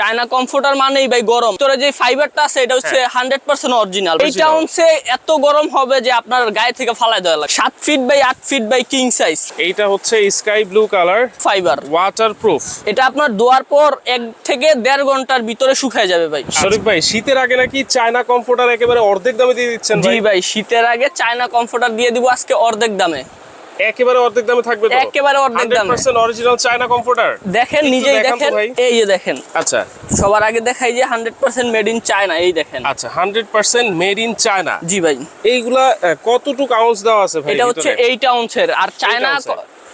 China comforter মানেই ভাই গরম। তোরা যে ফাইবারটা আছে এটা হচ্ছে হান্ড্রেড পার্সেন্ট অরিজিনাল Original। হচ্ছে এত গরম হবে যে আপনার গায়ে থেকে ফালাই দেওয়া লাগে। সাত ফিট বাই আট ফিট বাই কিং সাইজ এইটা হচ্ছে sky blue colour fibre waterproof এটা আপনার ধোয়ার পর এক থেকে দেড় ঘণ্টার ভিতরে শুকায় যাবে ভাই। শরীফ ভাই শীতের আগে নাকি চায়না কমফোর্টার একেবারে অর্ধেক দামে দিয়ে দিচ্ছেন জি ভাই? ভাই শীতের আগে চায়না কমফোর্টার দিয়ে দিব আজকে অর্ধেক দামে। একেবারে অর্ধেক দামে থাকবে তো? একেবারে অর্ধেক দামে। 100% অরিজিনাল চায়না কমফোর্টার দেখেন নিজেই দেখেন এই যে দেখেন। আচ্ছা। সবার আগে দেখাই যে hundred percent made in China এই দেখেন। আচ্ছা 100% মেড ইন চায়না জি ভাই। এইগুলা কতটুকু আউন্স দেওয়া আছে ভাই এটা হচ্ছে ভিতরে? এইট আউন্সের আর চায়না।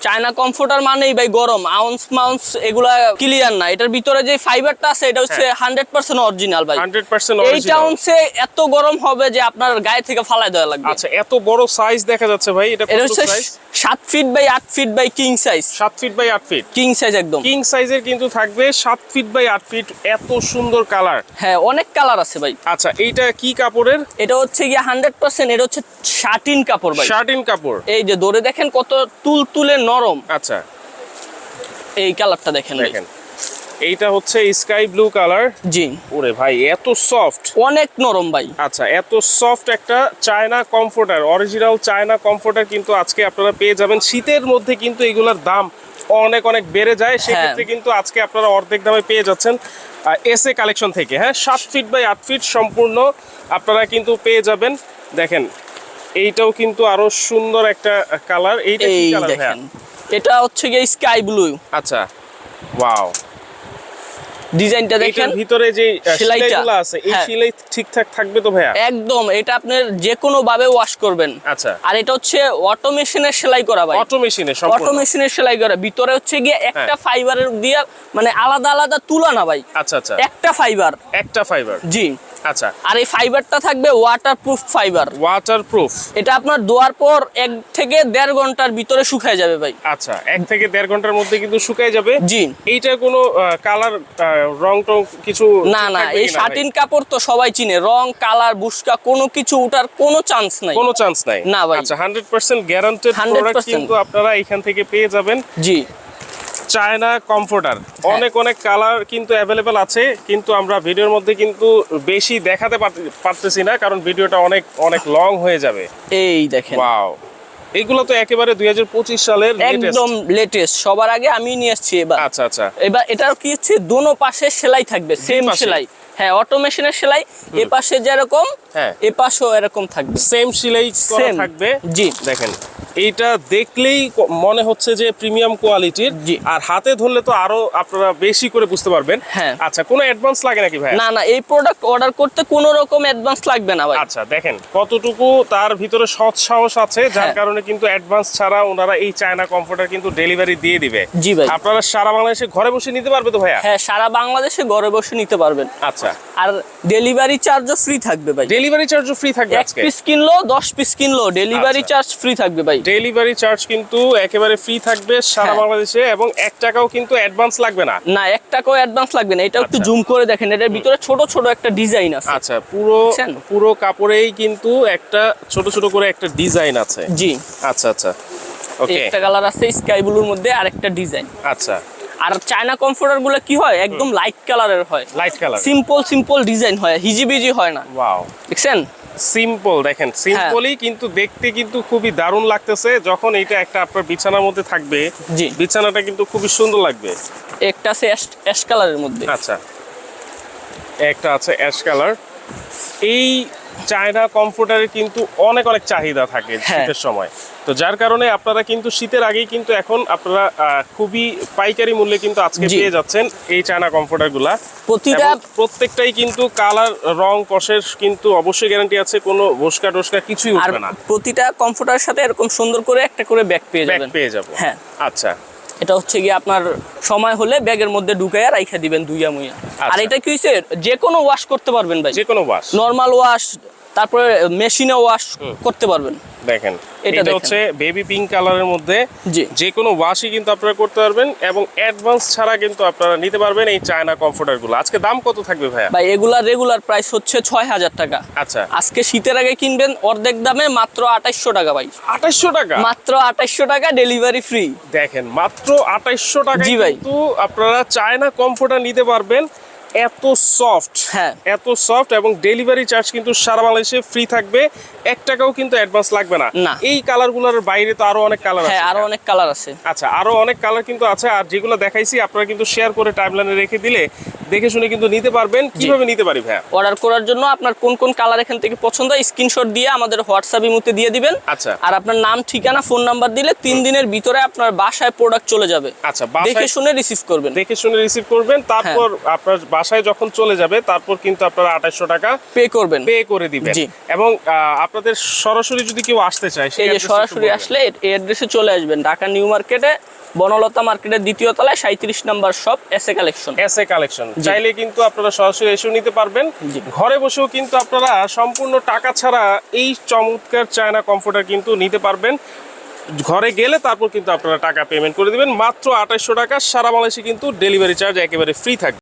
চায়না কমফোর্টার মানেই ভাই গরম আউন্স মাউন্স এগুলা ক্লিয়ার না। এটার ভিতরে যে ফাইবারটা আছে এটা হচ্ছে হান্ড্রেড পার্সেন্ট অরিজিনাল ভাই। 100% এইট অরিজিনাল আউন্সে এত গরম হবে যে আপনার গায়ে থেকে ফালাই দেওয়া লাগবে। আচ্ছা এত বড় সাইজ দেখা যাচ্ছে ভাই এটা এটা কত হচ্ছে সাইজ সাত ফিট বাই আট feet by king size 7 feet by 8 feet king size একদম। কিং সাইজের কিন্তু থাকবে 7 ফিট বাই 8 ফিট এত সুন্দর কালার হ্যাঁ অনেক কালার আছে ভাই। আচ্ছা এইটা কি কাপড়ের? এটা হচ্ছে গিয়ে হান্ড্রেড পার্সেন্ট এটা হচ্ছে শার্টিন কাপড় ভাই। শার্টিন কাপড়। এই যে ধরে দেখেন কত তুল তুলে নরম। আচ্ছা। এই কালারটা দেখেন দেখেন। এইটা হচ্ছে স্কাই ব্লু কালার। জি। ওরে ভাই এত সফট। অনেক নরম ভাই। আচ্ছা এত সফট একটা China comforter. Original China comforter কিন্তু আজকে আপনারা পেয়ে যাবেন। শীতের মধ্যে কিন্তু এগুলোর দাম অনেক অনেক বেড়ে যায়। সেক্ষেত্রে কিন্তু আজকে আপনারা অর্ধেক দামে পেয়ে যাচ্ছেন এস এ কালেকশন থেকে। হ্যাঁ সাত ফিট বাই আট ফিট সম্পূর্ণ আপনারা কিন্তু পেয়ে যাবেন। দেখেন এইটাও কিন্তু আরও সুন্দর একটা কালার এইটা কি কালার দেখেন। এটা হচ্ছে গিয়ে স্কাই ব্লু আচ্ছা ওয়াও ডিজাইনটা দেখেন ভিতরে যে সেলাইগুলো আছে এই হ্যাঁ। সেলাই ঠিকঠাক থাকবে তো ভাইয়া? একদম এটা আপনার যে কোনো ভাবে ওয়াশ করবেন। আচ্ছা। আর এটা হচ্ছে অটো মেশিনের সেলাই করা ভাই। অটো মেশিনে অটো সম্পূর্ণ। মেশিনের সেলাই করা। ভিতরে হচ্ছে গিয়ে একটা ফাইবারের দিয়ে মানে আলাদা আলাদা তুলা না ভাই। আচ্ছা আচ্ছা। একটা ফাইবার একটা ফাইবার জি। আচ্ছা। আর এই ফাইবারটা থাকবে waterproof fibre waterproof এটা আপনার ধোয়ার পর এক থেকে দেড় ঘণ্টার ভিতরে শুকায় যাবে ভাই। আচ্ছা এক থেকে দেড় ঘণ্টার মধ্যে কিন্তু শুকায় যাবে? জি। এইটার কোনো কালার রং টং কিছু না না এই কিনা শার্টিন কাপড় তো সবাই চিনে। রং কালার বুসকা কোনো কিছু উঠার কোনো চান্স নাই। কোনো চান্স নাই? না ভাই। আচ্ছা হান্ড্রেড পার্সেন্ট গ্যারান্টেড 100% প্রোডাক্ট কিন্তু আপনারা এখান থেকে পেয়ে যাবেন। জি। China comforter. অনেক অনেক কালার কিন্তু অ্যাভেলেবেল আছে কিন্তু আমরা ভিডিওর মধ্যে কিন্তু বেশি দেখাতে পার- পারতেছি না কারণ ভিডিওটা অনেক অনেক লং হয়ে যাবে। এই দেখেন। ওয়াও এগুলো তো একেবারে দুই হাজার পঁচিশ সালের একদম লেটেস্ট সবার আগে আমি নিয়ে এসেছি এবার। আচ্ছা আচ্ছা। এবার এটার কি হচ্ছে? দোনো পাশে সেলাই থাকবে সেম সেলাই। হ্যাঁ অটোমেশনের সেলাই এ পাশে যেরকম হ্যাঁ। এ পাশেও এরকম থাকবে। সেম সেলাই করা থাকবে। জি। দেখেন এইটা দেখলেই মনে হচ্ছে যে প্রিমিয়াম কোয়ালিটির। আর হাতে ধরলে তো আরও আপনারা বেশি করে বুঝতে পারবেন। হ্যাঁ। আচ্ছা কোনো অ্যাডভান্স লাগে নাকি ভাই না না এই প্রোডাক্ট অর্ডার করতে কোনো রকম অ্যাডভান্স লাগবে না ভাই। আচ্ছা দেখেন কতটুকু তার ভিতরে সৎ সাহস আছে যার হ্যাঁ। কারণে কিন্তু অ্যাডভান্স ছাড়া ওনারা এই চায়না কমফোর্টার কিন্তু ডেলিভারি দিয়ে দিবে। জি ভাই। আপনারা সারা বাংলাদেশে ঘরে বসে নিতে পারবে তো ভাইয়া? হ্যাঁ সারা বাংলাদেশে ঘরে বসে নিতে পারবেন। আচ্ছা। আর ডেলিভারি চার্জও ফ্রি থাকবে ভাই। ডেলিভারি চার্জও ফ্রি থাকবে এক পিস কিনলো দশ পিস কিনলো ডেলিভারি। চার্জ ফ্রি থাকবে ভাই। ডেলিভারি চার্জ কিন্তু একেবারে ফ্রি থাকবে সারা হ্যাঁ। বাংলাদেশে এবং এক টাকাও কিন্তু অ্যাডভান্স লাগবে না। না এক টাকাও অ্যাডভান্স লাগবে না। এটা একটু আচ্ছা। জুম করে দেখেন এটার ভিতরে ছোট ছোট একটা ডিজাইন আছে। আচ্ছা পুরো পুরো কাপড়েই কিন্তু একটা ছোট ছোট করে একটা ডিজাইন আছে। জি। আচ্ছা আচ্ছা। ওকে একটা কালার আছে স্কাই ব্লুর মধ্যে আর একটা ডিজাইন। আচ্ছা। আর চায়না কমফোর্টারগুলো কি হয়? একদম লাইট কালারের হয়। Light colour. Simple simple design হয় হিজিবিজি হয় না। ওয়াও দেখছেন? সিম্পল দেখেন হ্যাঁ। সিম্পলই কিন্তু দেখতে কিন্তু খুবই দারুণ লাগতেছে যখন এটা একটা আপনার বিছানার মধ্যে থাকবে। জি। বিছানাটা কিন্তু খুবই সুন্দর লাগবে। একটা আছে অ্যাশ কালারের মধ্যে। আচ্ছা। একটা আছে অ্যাশ কালার। এই চায়না কমফোর্টারের কিন্তু অনেক অনেক চাহিদা থাকে হ্যাঁ। শীতের সময়। তো যার কারণে আপনারা কিন্তু শীতের আগেই কিন্তু এখন আপনারা খুবই পাইকারি মূল্যে কিন্তু আজকে পেয়ে যাচ্ছেন এই চায়না কমফোর্টারগুলা প্রতিটা প্রত্যেকটাই কিন্তু কালার রং কষের কিন্তু অবশ্যই গ্যারান্টি আছে কোনো বসকা টসকা কিছুই উঠবে না। প্রতিটা কমফোর্টারের সাথে এরকম সুন্দর করে একটা করে ব্যাগ পেয়ে ব্যাগ যাবেন। পেয়ে যাব। হ্যাঁ। আচ্ছা। এটা হচ্ছে গিয়ে আপনার সময় হলে ব্যাগের মধ্যে ঢুকাইয়া রাইখা দিবেন দুইয়া মুইয়া। আর আচ্ছা। এটা কি হইছে? যে কোনো ওয়াশ করতে পারবেন ভাই। যে কোনো ওয়াশ নর্মাল ওয়াশ তারপরে মেশিনে ওয়াশ করতে পারবেন। দেখেন এটা হচ্ছে বেবি পিঙ্ক কালারের মধ্যে যে কোনো ওয়াশই কিন্তু আপনারা করতে পারবেন এবং অ্যাডভান্স ছাড়া কিন্তু আপনারা নিতে পারবেন এই চায়না কমফোর্টারগুলো। আজকে দাম কত থাকবে ভাইয়া? ভাই এগুলার রেগুলার প্রাইস হচ্ছে ছয় হাজার টাকা। আচ্ছা। আজকে শীতের আগে কিনবেন অর্ধেক দামে মাত্র আঠাইশশো টাকা ভাই। আঠাইশশো টাকা? মাত্র আঠাইশশো টাকা ডেলিভারি ফ্রি দেখেন মাত্র আঠাইশশো টাকা জি ভাই। কিন্তু আপনারা চায়না কমফোর্টার নিতে পারবেন। এত সফট। হ্যাঁ। এত সফট এবং ডেলিভারি চার্জ কিন্তু সারা বাংলাদেশে ফ্রি থাকবে। এক টাকাও কিন্তু অ্যাডভান্স লাগবে না। না। এই কালারগুলোর বাইরে তো আরও অনেক কালার হ্যাঁ আছে। আরও অনেক কালার আছে। আচ্ছা আরও অনেক কালার কিন্তু আছে। আর যেগুলো দেখাইছি আপনারা কিন্তু শেয়ার করে টাইমলাইনে রেখে দিলে দেখে শুনে কিন্তু নিতে পারবেন। কীভাবে নিতে পারি ভাইয়া? অর্ডার করার জন্য আপনার কোন কোন কালার এখান থেকে পছন্দ স্ক্রিনশট দিয়ে আমাদের হোয়াটসঅ্যাপ ইমুতে দিয়ে দিবেন। আচ্ছা। আর আপনার নাম ঠিকানা ফোন নাম্বার দিলে তিন দিনের ভিতরে আপনার বাসায় প্রোডাক্ট চলে যাবে। আচ্ছা দেখে শুনে রিসিভ করবেন। দেখে শুনে রিসিভ করবেন তারপর আপনার বাসায় যখন চলে যাবে তারপর কিন্তু আপনারা আঠাশশো টাকা পে করবেন। পে করে দিবেন। জি। এবং আপনাদের সরাসরি যদি কেউ আসতে চায় সেই সরাসরি আসলে এই অ্যাড্রেসে চলে আসবেন। ঢাকা নিউ মার্কেটে বনলতা মার্কেটের দ্বিতীয় তলায় সাঁত্রিশ number shop S A collection S A collection চাইলে কিন্তু আপনারা সরাসরি এসেও নিতে পারবেন। ঘরে বসেও কিন্তু আপনারা সম্পূর্ণ টাকা ছাড়া এই চমৎকার চায়না কমফোর্টার কিন্তু নিতে পারবেন। ঘরে গেলে তারপর কিন্তু আপনারা টাকা পেমেন্ট করে দেবেন। মাত্র আঠাশশো টাকা সারা বাংলাদেশে কিন্তু ডেলিভারি চার্জ একেবারে ফ্রি থাকবে।